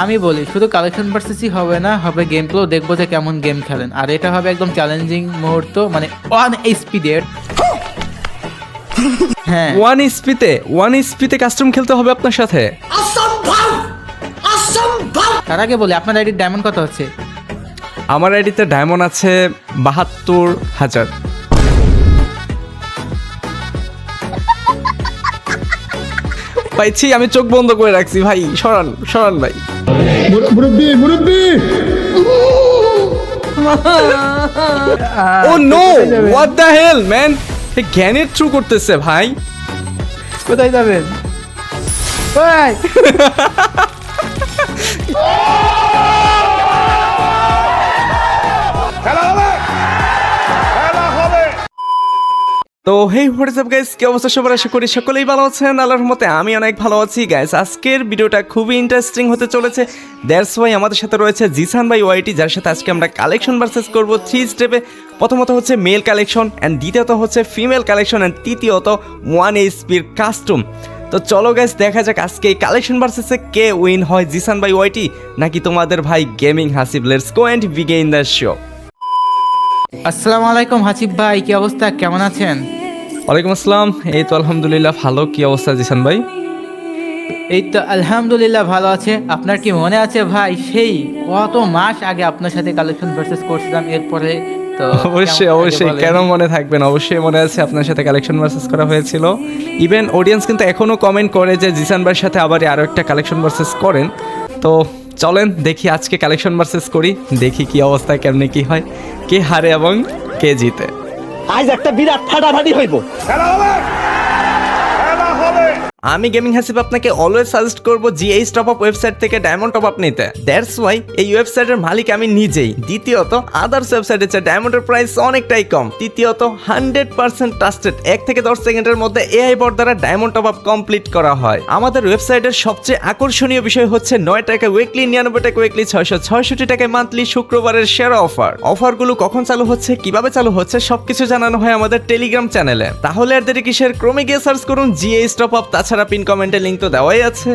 আমি বলি শুধু কালেকশন ভার্সেসই হবে না হবে গেম প্লেও দেখব যে কেমন গেম খেলেন। আর এটা হবে একদম চ্যালেঞ্জিং মুহূর্ত মানে ওয়ান স্পিডের হ্যাঁ। ওয়ান স্পিতে ওয়ান স্পিতে কাস্টম খেলতে হবে আপনার সাথে। তার আগে বলি আপনার আইডির ডায়মন্ড কত হচ্ছে আমার আইডিতে ডায়মন্ড আছে বাহাত্তর হাজার। পাইছি আমি চোখ বন্ধ করে রাখছি ভাই সরান সরান ভাই। মুরব্বী মুরব্বি! ও no what the hell man জ্ঞানের থ্রু করতেছে ভাই। কোথায় যাবেন? ওই! তো হেই হোয়াটসঅ্যাপ গাইস কি অবস্থা সবার? আশা করি সকলেই ভালো আছেন। আল্লাহর মতে আমি অনেক ভালো আছি গাইস আজকের ভিডিওটা খুবই ইন্টারেস্টিং হতে চলেছে। দ্যাটস ওয়াই আমাদের সাথে রয়েছে জিসান ভাই ওয়াইটি যার সাথে আজকে আমরা কালেকশন ভার্সেস করব থ্রি স্টেপে প্রথমত হচ্ছে মেল কালেকশন অ্যান্ড দ্বিতীয়ত হচ্ছে ফিমেল কালেকশন অ্যান্ড তৃতীয়ত ওয়ান এইচপির কাস্টম তো চলো গাইস দেখা যাক আজকে এই কালেকশন ভার্সেসে কে উইন হয় জিসান ভাই ওয়াইটি নাকি তোমাদের ভাই gaming Hasib? Let's go and begin the show আসসালামু আলাইকুম হাসিব ভাই কি অবস্থা? কেমন আছেন? ওয়ালাইকুম আসসালাম। এই তো আলহামদুলিল্লাহ ভালো। কি অবস্থা জিসান ভাই? এই তো আলহামদুলিল্লাহ ভালো আছে। আপনার কি মনে আছে ভাই সেই কত মাস আগে আপনার সাথে কালেকশন ভার্সেস করছিলাম এরপরে তো অবশ্যই অবশ্যই। কেন মনে থাকবেন? অবশ্যই মনে আছে আপনার সাথে কালেকশন ভার্সেস করা হয়েছিল। ইভেন অডিয়েন্স কিন্তু এখনও কমেন্ট করে যে জিসান ভাইয়ের সাথে আবার আরও একটা কালেকশন ভার্সেস করেন। তো চলেন দেখি আজকে কালেকশন ভার্সেস করি দেখি কি অবস্থা কেমনে কি হয় কে হারে এবং কে জিতে। আজ একটা বিরাট ফাটাফাটি হইব। আমি গেমিং হাসিব আপনাকে অলওয়েজ সাজেস্ট করব জিএইচ টপ আপ ওয়েবসাইট থেকে ডায়মন্ড টপ আপ নিতে। দ্যাটস ওয়াই এই ওয়েবসাইটের মালিক আমি নিজেই। দ্বিতীয়ত আদার্স ওয়েবসাইটের চেয়ে ডায়মন্ডের প্রাইস অনেকটাই কম। তৃতীয়ত হান্ড্রেড পার্সেন্ট ট্রাস্টেড এক থেকে দশ সেকেন্ডের মধ্যে এআই বট দ্বারা ডায়মন্ড টপ আপ কমপ্লিট করা হয়। আমাদের ওয়েবসাইটের সবচেয়ে আকর্ষণীয় বিষয় হচ্ছে নয় টাকা উইকলি নিরানব্বই টাকা উইকলি ছয়শো ছয়ষট্টি টাকায় মান্থলি শুক্রবারের সেরা অফার অফারগুলো কখন চালু হচ্ছে, কীভাবে চালু হচ্ছে, সবকিছু জানানো হয় আমাদের টেলিগ্রাম চ্যানেলে তাহলে আর দেরি কিসের? ক্রমে গিয়ে সার্চ করুন জিএ স্টপ আপ তাছাড়া পিন কমেন্টে লিঙ্ক তো দেওয়াই আছে।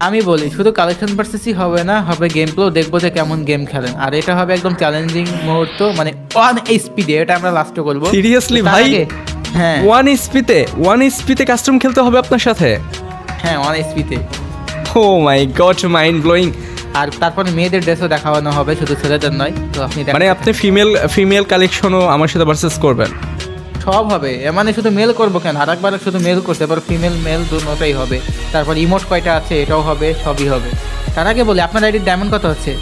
আমি বলি শুধু কালেকশন ভার্সেসই হবে না হবে গেম প্লেও দেখব যে কেমন গেম খেলেন আর এটা হবে একদম চ্যালেঞ্জিং মুহূর্ত মানে ওয়ান স্পিডে এটা আমরা লাস্টে করব। তার ভাই? হ্যাঁ। ওয়ান স্পিতে ওয়ান স্পিতে কাস্টম খেলতে হবে আপনার সাথে? হ্যাঁ ওয়ান স্পিতে oh my god mind blowing আর তারপরে মেয়েদের ড্রেসও দেখানো হবে শুধু ছেলেদের নয় তো আপনি মানে আপনি ফিমেল ফিমেল কালেকশনও আমার সাথে ভার্সেস করবেন। সব হবে। মানে শুধু মেল করব কেন? আর একবার শুধু মেল করতে এবার ফিমেল মেল দুটাই হবে। তারপর ইমোট কয়টা আছে এটাও হবে সবই হবে। তার আগে বলি আপনার আইডির ডায়মন্ড কত হচ্ছে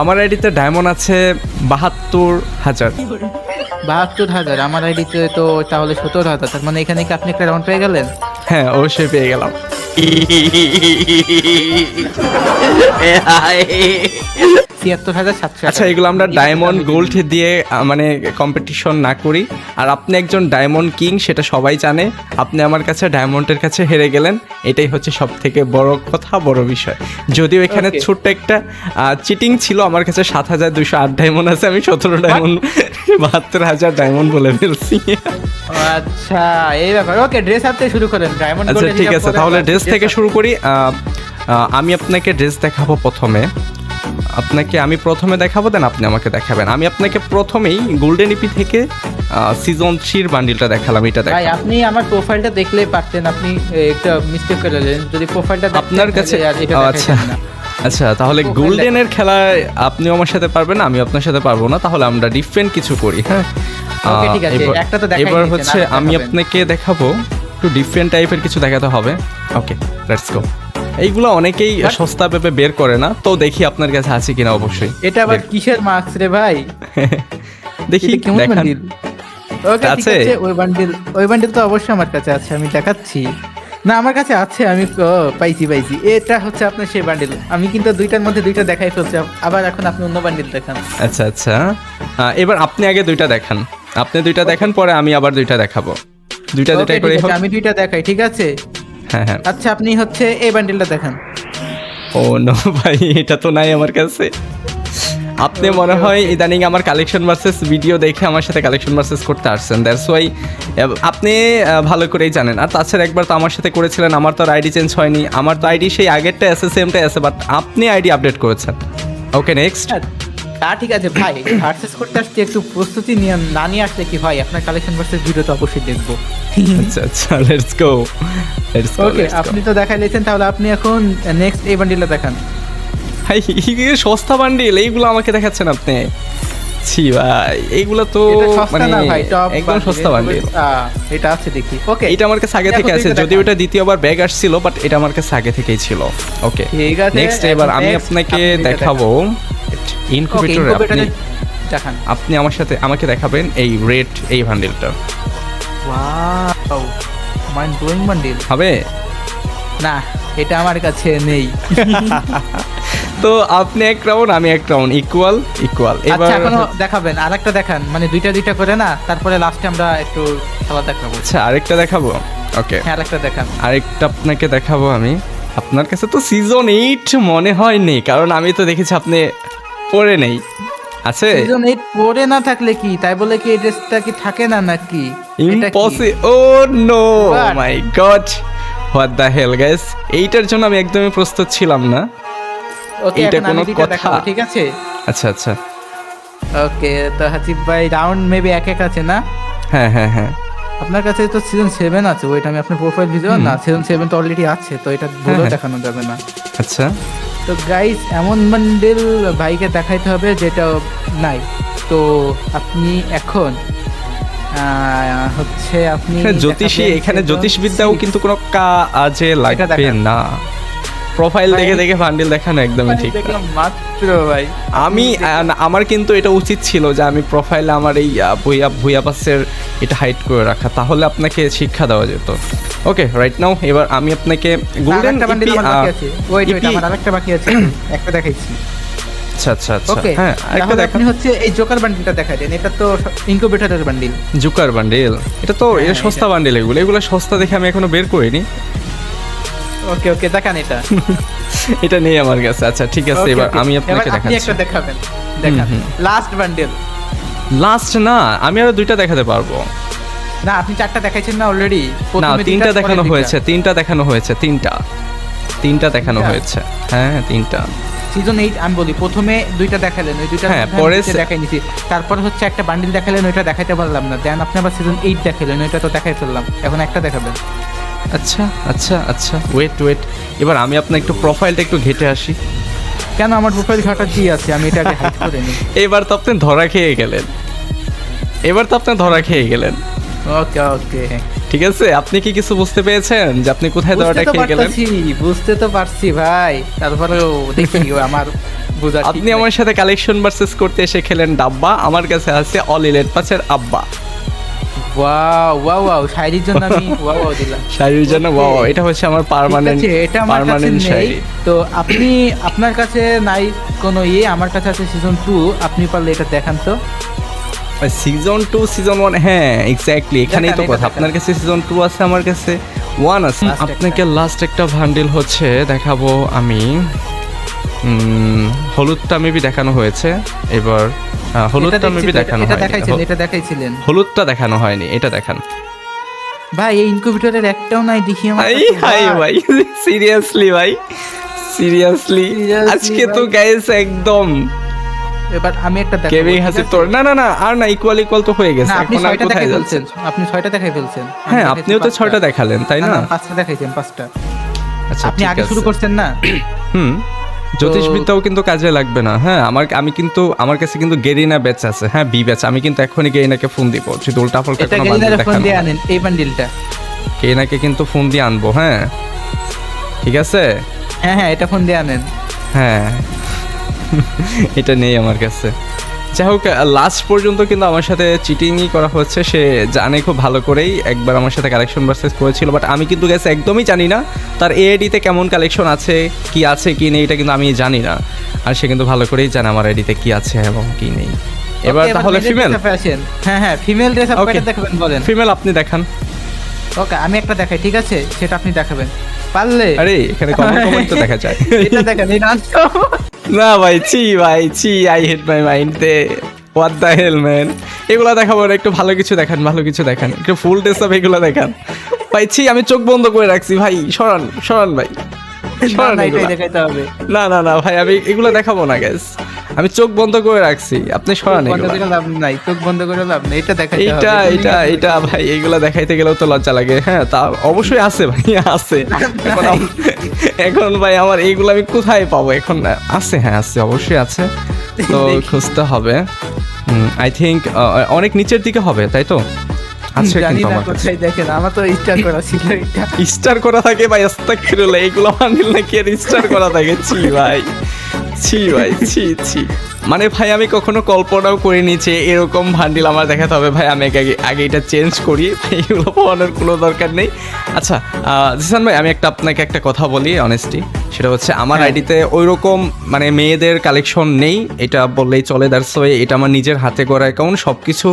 আমার আইডিতে ডায়মন্ড আছে বাহাত্তর হাজার। বাহাত্তর হাজার। আমার আইডিতে তো তাহলে সত্তর হাজার। তার মানে এখানে কি আপনি একটা রাউন্ড পেয়ে গেলেন? হ্যাঁ অবশ্যই পেয়ে গেলাম। ছিয়াত্তর হাজার সাতশো আচ্ছা এগুলো আমরা ডায়মন্ড গোল্ড দিয়ে মানে কম্পিটিশন না করি। আর আপনি একজন ডায়মন্ড কিং সেটা সবাই জানে। আপনি আমার কাছে ডায়মন্ডের কাছে হেরে গেলেন। এটাই হচ্ছে সব থেকে বড় কথা বড় বিষয়। যদিও এখানে ছোট্ট একটা চিটিং ছিল আমার কাছে সাত হাজার দুশো আট ডায়মন্ড আছে আমি সতেরো ডায়মন্ড বাহাত্তর হাজার ডায়মন্ড বলে ফেলছি। আচ্ছা এই ব্যাপার। ওকে ড্রেস হাতে শুরু করেন ডায়মন্ড আচ্ছা ঠিক আছে তাহলে ড্রেস থেকে শুরু করি। আমি আপনাকে ড্রেস দেখাবো প্রথমে। আপনাকে আমি প্রথমে দেখাবো দেন আপনি আমাকে দেখাবেন। আমি আপনাকে প্রথমেই গোল্ডেন ইপি থেকে সিজন থ্রির বান্ডিলটা দেখালাম এটা দেখ আপনি আমার প্রোফাইলটা দেখলেই পারতেন আপনি একটা মিস্টেক করে যদি প্রোফাইলটা আপনার কাছে আচ্ছা আচ্ছা তাহলে গোল্ডেনের খেলায় আপনিও আমার সাথে পারবেন আমি আপনার সাথে পারব না তাহলে আমরা ডিফারেন্ট কিছু করি হ্যাঁ? ঠিক আছে। এবার- একটা তো দেখাই এবার হচ্ছে আমি আপনাকে দেখাবো একটু ডিফারেন্ট টাইপের কিছু দেখাতে হবে। ওকে লেটস গো এইগুলো অনেকেই সস্তা ভেবে বের করে না তো দেখি আপনার কাছে আছে কিনা অবশ্যই। এটা আবার কিসের মার্কস রে ভাই? দেখি কেমন বান্ডিল ওকে আছে? আছে ওই বান্ডিল ওই বান্ডিল তো অবশ্যই আমার কাছে আছে আমি দেখাচ্ছি। না আমার কাছে আছে আমি পাইছি পাইছি। এটা হচ্ছে আপনার সেই বান্ডিল আমি কিন্তু দুইটার মধ্যে দুইটা দেখাই ফেলছি আবার এখন আপনি অন্য বান্ডিল দেখান। আচ্ছা আচ্ছা। এবার আপনি আগে দুইটা দেখান। আপনি দুইটা দেখান পরে আমি আবার দুইটা দেখাবো। দুইটা দুইটা করে হোক আমি দুইটা দেখাই ঠিক আছে? হ্যাঁ হ্যাঁ। আচ্ছা আপনি হচ্ছে এই বান্ডিলটা দেখান। ও নো ভাই এটা তো নাই আমার কাছে। আপনি মনে হয় ইদানিং আমার কালেকশন ভার্সেস ভিডিও দেখে আমার সাথে কালেকশন ভার্সেস করতে আসছেন। দ্যাটস ওয়াই আপনি ভালো করেই জানেন। আর তাছাড়া একবার তো আমার সাথে করেছিলেন আমার তো আর আইডি চেঞ্জ হয়নি। আমার তো আইডি সেই আগেরটা আছে সেমটাই আছে বাট আপনি আইডি আপডেট করেছেন। ওকে নেক্সট তা ঠিক আছে ভাই ভার্সেস করতে আসছি একটু প্রস্তুতি নিয়ে না নিয়ে আসলে কি হয়? আপনার কালেকশন ভার্সেস ভিডিও তো অবশ্যই দেখব। আচ্ছা আচ্ছা লেটস গো লেটস গো ওকে আপনি তো দেখাই লেছেন তাহলে আপনি এখন নেক্সট এই বান্ডিলটা দেখান। ভাই এই সস্তা বান্ডিল এইগুলো আমাকে দেখাচ্ছেন আপনি? ছি ভাই এইগুলো তো মানে না ভাই টপ একদম সস্তা বান্ডিল এটা আছে দেখি। ওকে এটা আমার কাছে আগে থেকে আছে যদিও এটা দ্বিতীয়বার ব্যাগ আসছিল বাট এটা আমার কাছে আগে থেকেই ছিল। ওকে নেক্সট এবার আমি আপনাকে দেখাবো। ওকে ইনকুবেটরে আপনি দেখান। আপনি আমার সাথে আমাকে দেখাবেন এই রেড এই বান্ডিলটা ওয়াও মাইন্ড ব্লোয়িং বান্ডিল হবে? না এটা আমার কাছে নেই। তো আপনি এক রাউন্ড আমি এক রাউন্ড ইকুয়াল ইকুয়াল এবার আচ্ছা এখনও দেখাবেন আরেকটা দেখান। মানে দুইটা দুইটা করে না তারপরে লাস্টে আমরা একটু খেলা দেখাবো। আচ্ছা আরেকটা দেখাবো? ওকে হ্যাঁ আরেকটা দেখান। আরেকটা আপনাকে দেখাবো আমি। আপনার কাছে তো সিজন এইট মনে হয়নি কারণ আমি তো দেখেছি আপনি পরে নেই। আছে? সিজন এইট পরে না থাকলে কি? তাই বলে কি এই ড্রেসটা কি থাকে না নাকি? এটা? ইম্পসি ও no my god what the hell guys এইটার জন্য আমি একদমই প্রস্তুত ছিলাম না। এখন কোনো কথা? ঠিক আছে? আচ্ছা আচ্ছা। ওকে তো হাসিব ভাই রাউন্ড মেবি এক এক আছে না? হ্যাঁ হ্যাঁ হ্যাঁ। আপনার কাছে তো সিজন সেভেন আছে ওইটা আমি আপনার প্রোফাইল ভিডিও না সিজন সেভেন তো অলরেডি আছে তো এটা বলেও হ্যাঁ। দেখানো যাবে না। আচ্ছা। তো গাইস এমন বান্ডেল ভাইকে দেখাইতে হবে যেটা নাই তো আপনি এখন আহ, হচ্ছে আপনি জ্যোতিষী এখানে জ্যোতিষবিদ্যাও কিন্তু কোনো কাজে লাগবে। না প্রোফাইল দেখে দেখে বান্ডিল দেখানো একদমই ঠিক মাত্র ভাই। আমি আমার কিন্তু এটা উচিত ছিল যে আমি প্রোফাইলে আমার এই ভুইয়া ভুইয়া পাসের এটা হাইড করে রাখা তাহলে আপনাকে শিক্ষা দেওয়া যেত। ওকে রাইট নাও এবার আমি আপনাকে গোল্ডেন আরেকটা বান্ডিল আমার বাকি আছে। ওয়েট ওয়েট আমার আরেকটা বাকি আছে। একটা দেখাইছি। আচ্ছা আচ্ছা আচ্ছা। ওকে হ্যাঁ আরেকটা তাহলে দেখা আপনি হচ্ছে এই জোকার বান্ডিলটা দেখাই দেন এটা তো ইনকিউবেটরের বান্ডিল জুকার বান্ডিল এটা তো এটা হ্যাঁ, সস্তা বান্ডিল এগুলো। এগুলো সস্তা দেখে আমি এখনও বের করিনি। ওকে ওকে দেখান এটা। এটা নেই আমার কাছে। আচ্ছা ঠিক আছে এবার আমি আপনাকে আপনি দেখাচ্ছি। একটা দেখাবেন। দেখান। লাস্ট বান্ডেল লাস্ট না আমি আরও দুইটা দেখাতে পারব। না আপনি চারটা দেখাইছেন না অলরেডি না তিনটা দেখানো হয়েছে তিনটা দেখানো হয়েছে তিনটা। তিনটা দেখানো হয়েছে। হ্যাঁ তিনটা। সিজন এইট আমি বলি প্রথমে দুইটা দেখালেন ওই দুইটা হ্যাঁ, পরে সে- দেখাই নিছি। তারপর হচ্ছে একটা বান্ডিল দেখালেন ওইটা দেখাইতে পারলাম না। দেন আপনি আবার সিজন এইট দেখালেন ওইটা তো দেখাই ফেললাম। এখন একটা দেখাবেন। আচ্ছা আচ্ছা আচ্ছা। ওয়েট ওয়েট এবার আমি আপনার একটু প্রোফাইলটা একটু ঘেটে আসি। কেন আমার প্রোফাইল ঘাটা দিয়ে আছে? আমি এটা আগে হাইড করে নিই। এবার তো আপনি ধরা খেয়ে গেলেন। এবার তো আপনি ধরা খেয়ে গেলেন। ওকে ওকে ঠিক আছে? আপনি কি কিছু বুঝতে পেরেছেন যে আপনি কোথায় ধরাটা খেয়ে গেলেন? বুঝতে তো পারছি ভাই। তারপরে দেখি আমার আপনি আমার সাথে কালেকশন ভার্সেস করতে এসে খেলেন ডাব্বা আমার কাছে আছে অল ইলেট পাসের আব্বা। ওয়াও ওয়াও ওয়াও শায়রির জন্য আমি ওয়াও ওয়াও দিলাম। শাড়ির জন্য Okay. এটা হচ্ছে আমার পার্মানেন্ট এটা আমার কাছে পার্মানেন্ট নেই। শাড়ি। তো আপনি আপনার কাছে নাই কোনো ইয়ে আমার কাছে আছে সিজন টু আপনি পারলে এটা দেখান তো। সিজন টু সিজন ওয়ান হ্যাঁ এক্স্যাক্টলি এখানেই তো কথা। আপনার কাছে সিজন টু আছে আমার কাছে ওয়ান আছে। আপনাকে লাস্ট একটা ভান্ডেল হচ্ছে দেখাবো আমি। হলুদটা মেবি দেখানো হয়েছে। এবার হলুদটা মেবি দেখানো এটা হয়নি। দেখাইছেন এটা দেখাইছিলেন। হলুদটা দেখানো হয়নি এটা দেখান। ভাই এই ইনকিউবেটরের একটাও নাই দেখি আমার হাই হাই ভাই সিরিয়াসলি ভাই সিরিয়াসলি আজকে তো। গাইস একদম। এবার আমি একটা দেখাবো কেবিং হাসি তোর না না না আর না ইকুয়াল ইকুয়াল তো হয়ে গেছে আপনি ছয়টা দেখাই ফেলছেন আপনি ছয়টা দেখাই ফেলছেন। হ্যাঁ আপনিও তো ছয়টা দেখালেন তাই না, পাঁচটা দেখাইছেন পাঁচটা। আচ্ছা আপনি আগে শুরু করছেন না? হুম। জ্যোতিষবিদ্যাও কিন্তু কাজে লাগবে না। হ্যাঁ আমার আমি কিন্তু আমার কাছে কিন্তু গেরিনা ব্যাচ আছে। হ্যাঁ বি ব্যাচ। আমি কিন্তু এখনই গেরিনাকে ফোন দিব। যদি উল্টা পাল্টা কোনো বান্ডিল ফোন দিয়ে আনেন এই বান্ডিলটা। গেরিনাকে কিন্তু ফোন দিয়ে আনব হ্যাঁ। ঠিক আছে? হ্যাঁ হ্যাঁ এটা ফোন দিয়ে আনেন। হ্যাঁ। এটা নেই আমার কাছে। যাই হোক লাস্ট পর্যন্ত কিন্তু আমার সাথে চিটিংই করা হচ্ছে। সে জানে খুব ভালো করেই একবার আমার সাথে কালেকশন ভার্সেস করেছিল। বাট আমি কিন্তু গেছে একদমই জানি না তার এআইডিতে কেমন কালেকশন আছে কি আছে কি নেই এটা কিন্তু আমি জানি না। আর সে কিন্তু ভালো করেই জানে আমার আইডিতে কি আছে এবং কি নেই। এবার তাহলে ফিমেল হ্যাঁ হ্যাঁ ফিমেল ড্রেস আপ দেখাবেন বলেন। ফিমেল আপনি দেখান। ওকে আমি একটা দেখাই ঠিক আছে? সেটা আপনি দেখাবেন। পারলে? আরে এখানে কমেন্ট কমেন্ট তো দেখা যায়। এটা দেখেন এই নাচ না ভাই ছি ভাই ছি I hate my mind the what the hell man এগুলো দেখাবো না একটু ভালো কিছু দেখান ভালো কিছু দেখান। একটু ফুল ড্রেস আপ এগুলো দেখান। ভাই ছি আমি চোখ বন্ধ করে রাখছি ভাই সরান সরান ভাই। না, সরান না, দেখাইতে হবে। না না না ভাই আমি এগুলো দেখাবো না গ্যাস আমি চোখ বন্ধ করে রাখছি আপনি সরান এগুলো। লাভ নাই চোখ বন্ধ করে লাভ নাই এটা দেখাইতে হবে এইটা এটা এটা ভাই এগুলা দেখাইতে গেলেও তো লজ্জা লাগে হ্যাঁ তা অবশ্যই আছে ভাই আছে। এখন এখন ভাই আমার এইগুলো আমি কোথায় পাবো? এখন আছে হ্যাঁ আছে অবশ্যই আছে। তো খুঁজতে হবে। আই থিঙ্ক অনেক নিচের দিকে হবে তাই তো? আছে জানি কিন্তু আমার কোথায় দেখেন আমার তো স্টার করা ছিল এটা। স্টার করা থাকে ভাই আস্তাগফিরুল্লাহ এইগুলো বান্ডিল নাকি আর স্টার করা থাকে ছি ভাই। ছি ভাই ছি ছি। মানে ভাই আমি কখনো কল্পনাও করিনি যে এরকম ভান্ডিল আমার দেখাতে হবে। ভাই আমি আগে আগে এটা চেঞ্জ করি। এগুলো পাওয়ানোর কোনো দরকার নেই। আচ্ছা জিসান ভাই আমি একটা আপনাকে একটা কথা বলি অনেস্টি সেটা হচ্ছে আমার হ্যাঁ। আইডিতে ওই রকম মানে মেয়েদের কালেকশন নেই। এটা বললেই চলে দ্যাটস ওয়ে এটা আমার নিজের হাতে করা অ্যাকাউন্ট সব কিছু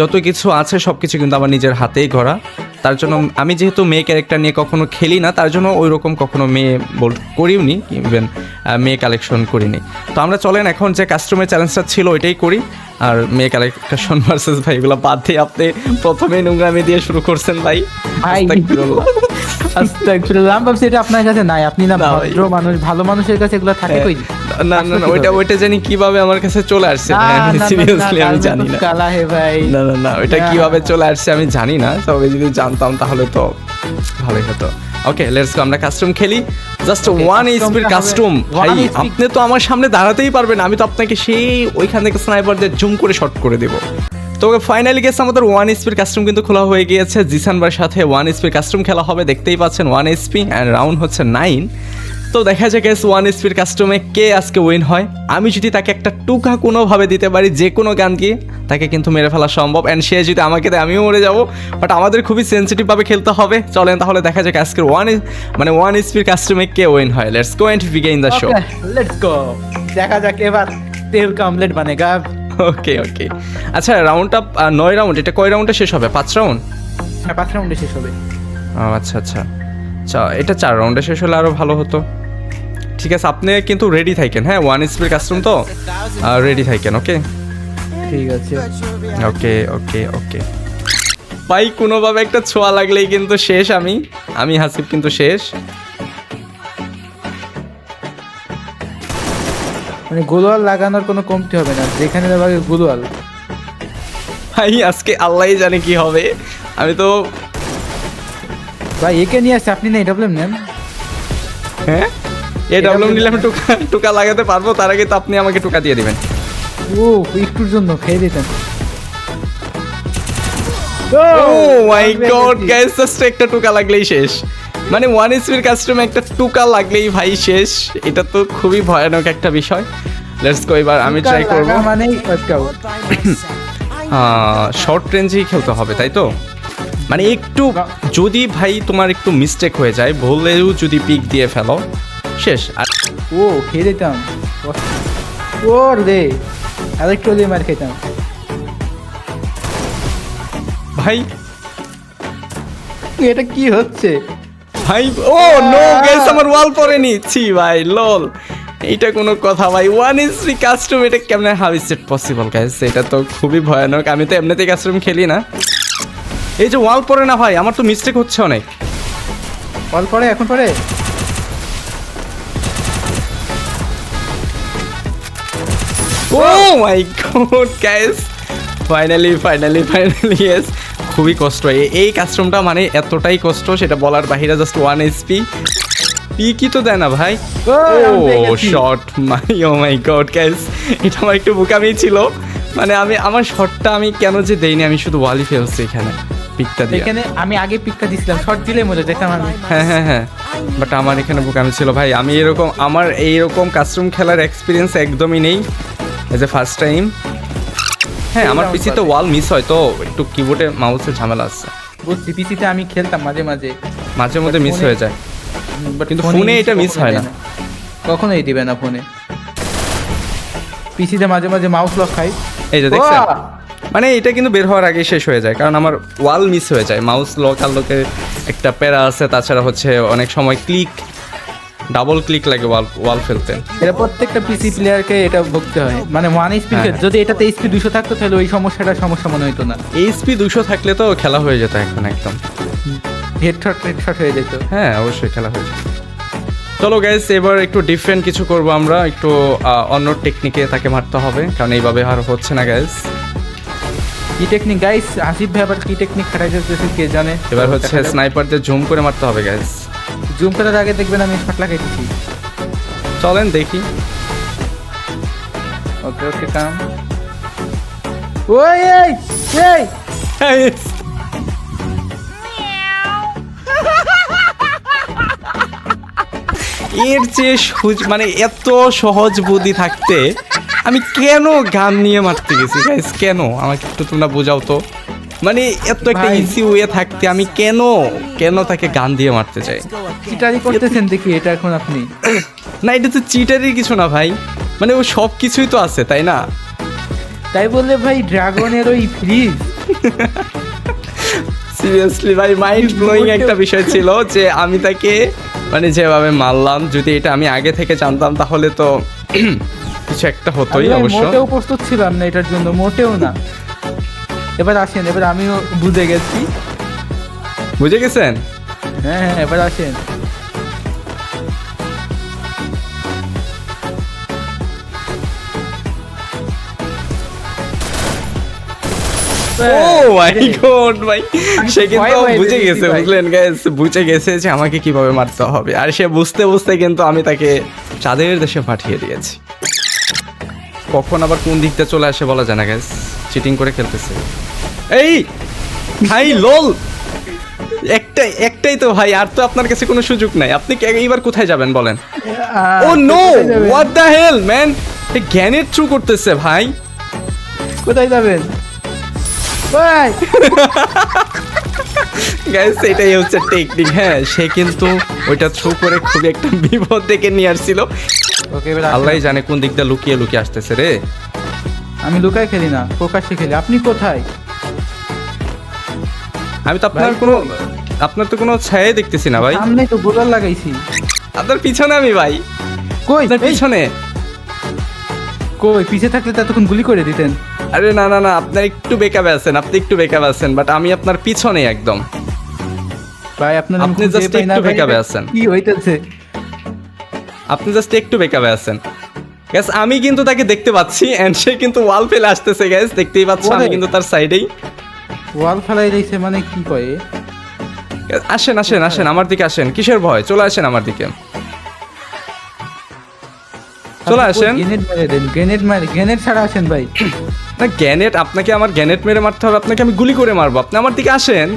যত কিছু আছে সব কিছু কিন্তু আমার নিজের হাতেই করা তার জন্য আমি যেহেতু মেয়ে ক্যারেক্টার নিয়ে কখনো খেলি না, তার জন্য ওই রকম কখনো মেয়ে বল করিওনি ইভেন মেয়ে কালেকশন করিনি। তো আমরা চলেন এখন যে কাস্টমার চ্যালেঞ্জটা ছিল ওইটাই করি। আর মেয়ে কালেকশন ভার্সেস ভাই এগুলো বাদ দিয়ে আপনি প্রথমে নোংরামি দিয়ে শুরু করছেন ভাই। আস্তাগফিরুল্লাহ। আমি ভাবছি এটা আপনার কাছে নাই। আপনি না ভদ্র মানুষ ভালো মানুষের কাছে এগুলো থাকে কই? না না না ওইটা ওইটা জানি কীভাবে আমার কাছে চলে আসছে আমি সিরিয়াসলি আমি জানি না। কালা হে ভাই। না না না ওইটা কীভাবে চলে আসছে আমি জানি না তবে যদি জানতাম তাহলে তো ভালোই হতো। ওকে লেটস গো আমরা কাস্টম খেলি। জাস্ট ওয়ান এইচপির কাস্টম ভাই আপনি তো আমার সামনে দাঁড়াতেই পারবেন আমি তো আপনাকে সেই ওইখান থেকে স্নাইপার দিয়ে জুম করে শট করে দেবো। তো ফাইনালি গেছে আমাদের ওয়ান এসপির কাস্টম কিন্তু খোলা হয়ে গিয়েছে। জিসানবার সাথে ওয়ান এসপির কাস্টম খেলা হবে দেখতেই পাচ্ছেন ওয়ান এসপি অ্যান্ড রাউন্ড হচ্ছে নাইন তো দেখা যাক গেস ওয়ান এসপির কাস্টমে কে আজকে উইন হয়। আমি যদি তাকে একটা টুকা কোনোভাবে দিতে পারি যে কোনো গান দিয়ে তাকে কিন্তু মেরে ফেলা সম্ভব। অ্যান্ড সে যদি আমাকে দেয় আমিও মরে যাব। বাট আমাদের খুবই সেন্সিটিভভাবে খেলতে হবে। চলেন তাহলে দেখা যাক আজকের ওয়ান মানে ওয়ান এসপির কাস্টমে কে উইন হয়। Let's go and begin the show let's go দেখা যাক এবার তেল কা অমলেট বানেগা। ওকে ওকে আচ্ছা রাউন্ডটা নয় রাউন্ড এটা কয় রাউন্ডে শেষ হবে? পাঁচ রাউন্ড হ্যাঁ, পাঁচ রাউন্ডে শেষ হবে। আচ্ছা আচ্ছা। আচ্ছা এটা চার রাউন্ডে শেষ হলে আরও ভালো হতো। ঠিক আছে আপনি কিন্তু রেডি থাকেন হ্যাঁ? ওয়ান স্পিড কাস্টম তো? রেডি থাকেন ওকে ঠিক আছে। ওকে ওকে ওকে ভাই কোনোভাবে একটা ছোঁয়া লাগলেই কিন্তু শেষ আমি। আমি হাসিব কিন্তু শেষ। মানে গোলওয়াল লাগানোর কোনো কমতি হবে না যেখানে লাগে গোলওয়াল। ভাই আজকে আল্লাহই জানে কি হবে। আমি তো ভাই একে নিয়ে আসছে আপনি না এটা প্রবলেম নেন। হ্যাঁ? এ ডাবলুম নিলে আমি টুকা টুকা লাগাতে পারব তার আগে তো আপনি আমাকে টোকা দিয়ে দিবেন। ও একটুর জন্য খেয়ে দিতেন। Oh my god guys just একটা টোকা লাগলেই শেষ। মানে ওয়ান এসপির কাস্টমে একটা টুকা লাগলেই ভাই শেষ। এটা তো খুবই ভয়ানক একটা বিষয়। লেটস গো এবার আমি ট্রাই করব। মানে শর্ট রেঞ্জেই খেলতে হবে তাই তো? মানে একটু যদি ভাই তোমার একটু মিস্টেক হয়ে যায় ভুলেও যদি পিক দিয়ে ফেলো শেষ। আর ও খেয়ে দিতাম। ও রে আরেকটু দিয়ে মার খেতাম। ভাই। এটা কি হচ্ছে? ভাই ও নো গাইস আমার ওয়াল পড়েনি। ছি ভাই লল এইটা কোনো কথা ভাই। ওয়ান ইজ থ্রি কাস্টম এটা কেমনে how is it possible guys এটা তো খুবই ভয়ানক। আমি তো এমনিতেই কাস্টম খেলি না। এই যে ওয়াল পড়ে না ভাই আমার তো মিস্টেক হচ্ছে অনেক। ওয়াল পরে এখন পরে ও my god guys finally finally finally yes খুবই কষ্ট। এই- কাস্টমটা মানে এতটাই কষ্ট সেটা বলার বাহিরে জাস্ট ওয়ান এসপি পি কি তো দেয় না ভাই। ও। Shot my oh my god guys এটা আমার একটু বোকামি ছিল। মানে আমি আমার শটটা আমি কেন যে দেইনি আমি শুধু ওয়ালি ফেলছি এখানে। পিকটা দিয়ে। এখানে আমি আগে পিকটা দিছিলাম শর্ট দিলে মজা দেখতাম আমি হ্যাঁ হ্যাঁ হ্যাঁ। বাট আমার এখানে বোকামি ছিল ভাই। আমি এরকম আমার এইরকম কাস্টম খেলার এক্সপিরিয়েন্স একদমই নেই। এজ এ ফার্স্ট টাইম হ্যাঁ আমার পিসিতে পাবে। ওয়াল মিস হয় তো একটু কিবোর্ডে মাউসের ঝামেলা আছে। বুঝছি পিসিতে আমি খেলতাম মাঝে মাঝে। মাঝে মধ্যে মিস হয়ে যায়। কিন্তু ফোনে এটা মিস হয় না। কখনোই দিবে না ফোনে পিসিতে মাঝে মাঝে মাউস লক খাই এই যে দেখছেন? মানে এটা কিন্তু বের হওয়ার আগে শেষ হয়ে যায় কারণ আমার ওয়াল মিস হয়ে যায়। মাউস লক আর লোকের একটা প্যারা আছে তাছাড়া হচ্ছে অনেক সময় ক্লিক ডাবল ক্লিক লাগে ওয়াল ওয়াল ফেলতে। এটা প্রত্যেকটা পিসি প্লেয়ারকে এটা ভুগতে হয়। মানে ওয়ান স্পিড হ্যাঁ। যদি এটাতে স্পিড দুশো থাকতো তাহলে ওই সমস্যাটা সমস্যা মনে হতো না। এইচপি দুশো থাকলে তো খেলা হয়ে যেত এখন একদম। হেডশট হেডশট হয়ে যেত। হ্যাঁ অবশ্যই খেলা হয়ে যেত। চলো গাইস এবার একটু ডিফারেন্ট কিছু করব আমরা। একটু অন্য টেকনিকে তাকে মারতে হবে কারণ এইভাবে আর হচ্ছে না গাইস কি টেকনিক গাইস আসিফ ভাই আবার কি টেকনিক খাটাই যাচ্ছে কে জানে? এবার হচ্ছে স্নাইপার দিয়ে জুম করে মারতে হবে গাইস জুম করার আগে দেখবেন আমি শট লাগাইছি চলেন দেখি। ওকে ওকে, কাম। ওই, এই এই! এর চেয়ে সুজ- মানে এত সহজ বুদ্ধি থাকতে আমি কেন গান নিয়ে মারতে গেছি? গাইস কেন? আমাকে একটু তোমরা বোঝাও তো। মানে এত একটা ইসি ওয়ে থাকতে আমি কেন কেন তাকে গান দিয়ে মারতে চাই? চিটারি করতেছেন দেখি এটা এখন আপনি। না এটা তো চিটারই কিছু না ভাই। মানে ও সব কিছুই তো আছে তাই না? তাই বললে ভাই ড্রাগনের ওই ফ্রিজ সিরিয়াসলি ভাই মাইন্ড ব্লোয়িং একটা বিষয় ছিল যে আমি তাকে মানে যেভাবে মারলাম যদি এটা আমি আগে থেকে জানতাম তাহলে তো কিছু একটা হতোই অবশ্য। মোটেও প্রস্তুত ছিলাম না এটার জন্য মোটেও না। এবার আসেন এবার আমিও বুঝে গেছি। বুঝে গেছেন? হ্যাঁ হ্যাঁ এবার আসেন। ও মাই গড ভাই সে কিন্তু বুঝে গেছে। বুঝলেন গাইস বুঝে গেছে যে আমাকে কীভাবে মারতে হবে। আর সে বুঝতে বুঝতে কিন্তু আমি তাকে চাঁদের দেশে পাঠিয়ে দিয়েছি। কখন আবার কোন দিকটা চলে আসে বলা যায় না গ্যাস চিটিং করে খেলতেছে। এই ভাই লোল। একটাই একটাই তো ভাই আর তো আপনার কাছে কোনো সুযোগ নাই। আপনি এইবার কোথায় যাবেন বলেন? ও no what the hell man জ্ঞানের থ্রু করতেছে ভাই। কোথায় যাবেন? ভাই! গাইস এটাই হচ্ছে টেকনিক হ্যাঁ সে কিন্তু ওইটা থ্রু করে খুবই একটা বিপদ থেকে নিয়ে আসছিল। ওকে এবার আসেন। আল্লাহ জানে কোন দিকটা লুকিয়ে লুকিয়ে আসতেছে রে। আমি লুকাই খেলি না প্রকাশ্যে খেলি। আপনি কোথায়? আমি তো আপনার কোনো আপনার তো কোনো ছায়া দেখতেছি না ভাই। সামনে তো বোলার লাগাইছি। আপনার পিছনে আমি ভাই। কই? আপনার পিছনে। কই পিছে থাকলে তো এতক্ষণ গুলি করে দিতেন। আরে না না না আপনার একটু বেকাবে আছেন আপনি একটু বেকাবে আছেন বাট আমি আপনার পিছনে একদম। ভাই আপনার আপনি না একটু বেকাবে আছেন। কি হইতেছে? আপনি জাস্ট একটু বেকাবে আছেন। গ্যাস আমি কিন্তু তাকে দেখতে পাচ্ছি এন্ড সে কিন্তু ওয়াল ফেলে আসতেছে গ্যাস দেখতেই পাচ্ছ আমি কিন্তু তার সাইডেই ওয়াল ফেলাই দিয়েছে মানে কি কয়? আসেন আসেন আসেন আমার দিকে আসেন। কিসের ভয়? চলে আসেন আমার দিকে। চলে আসেন। গ্রেনেড মেরে দেন? মারে গ্রেনেড ছাড়া আসেন ভাই। না গ্যানেট আপনাকে আমার গ্যানেট মেরে মারতে হবে। আপনাকে আমি গুলি করে মারবো। আপনি আমার দিকে আসেন।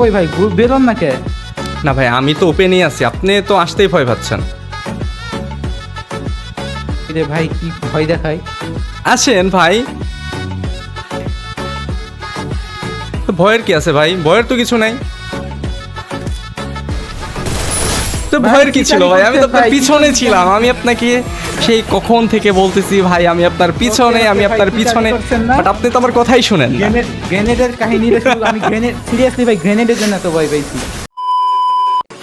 ওই ভাই বেরোন না কে? না ভাই আমি তো ওপেনই আছি। আপনি তো আসতেই ভয় পাচ্ছেন। রে ভাই কি ভয় দেখায়? আসেন ভাই। ভয়ের কি আছে ভাই? ভয়ের তো কিছু নাই। তো ভয়ের কি ছিল ভাই? আমি তো আপনার পিছনে ছিলাম। আমি আপনাকে সেই কখন থেকে বলতেছি ভাই আমি আপনার পিছনে আমি আপনার পিছনে। বাট আপনি তো আমার কথাই শুনেন গ্রেনেডের কাহিনী আমি গ্রেনেড সিরিয়াসলি ভাই গ্রেনেডের জন্য এত ভয় পাইছি।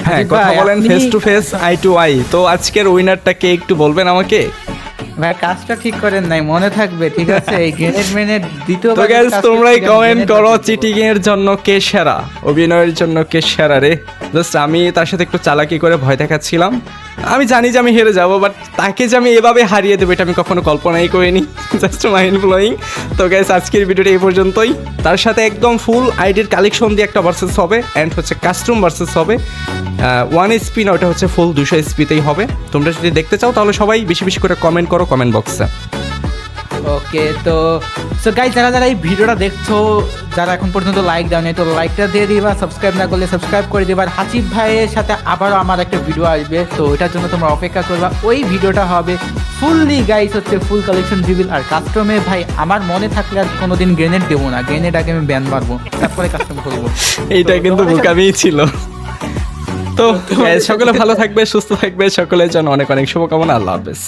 হ্যাঁ কথা বলেন face to face eye to eye তো আজকের উইনারটা কে একটু বলবেন আমাকে? ভাই কাজটা ঠিক করেন নাই মনে থাকবে ঠিক আছে? এই গ্রেনেড মেনেড দ্বিতীয় তো গাইস তোমরাই কমেন্ট করো চিটিং এর জন্য কে সেরা অভিনয়ের জন্য কে সেরা রে। জাস্ট আমি তার সাথে একটু চালাকি করে ভয় দেখাচ্ছিলাম। আমি জানি যে আমি হেরে যাব বাট তাকে যে আমি এভাবে হারিয়ে দেবো, এটা আমি কখনো কল্পনাই করিনি। জাস্ট মাইন্ড ব্লোয়িং তো গাইস আজকের ভিডিওটা এই পর্যন্তই। তার সাথে একদম ফুল আইডির কালেকশন দিয়ে একটা ভার্সেস হবে অ্যান্ড হচ্ছে কাস্টম ভার্সেস হবে। ওয়ান এসপি না, ওটা হচ্ছে ফুল দুশো এসপিতেই হবে। তোমরা যদি দেখতে চাও, তাহলে সবাই বেশি বেশি করে কমেন্ট করো কমেন্ট বক্সে ওকে তো সো গাইস যারা যারা এই ভিডিওটা দেখছ যারা এখন পর্যন্ত লাইক দাও তো লাইকটা দিয়ে দিবা সাবস্ক্রাইব না করলে সাবস্ক্রাইব করে দিবা। আর হাসিফ ভাইয়ের সাথে আবারও আমার একটা ভিডিও আসবে তো ওটার জন্য তোমরা অপেক্ষা করবা। ওই ভিডিওটা হবে ফুললি গাইস হচ্ছে ফুল কালেকশন রিভিল আর কাস্টমে ভাই আমার মনে থাকলে আর কোনোদিন গ্রেনেড দেবো না। গ্রেনেড আগে আমি ব্যান মারবো তারপরে কাস্টম করব। এইটা কিন্তু বোকামিই ছিল। তো সকলে ভালো থাকবে সুস্থ থাকবে সকলের জন্য অনেক অনেক শুভকামনা আল্লাহ হাফেজ।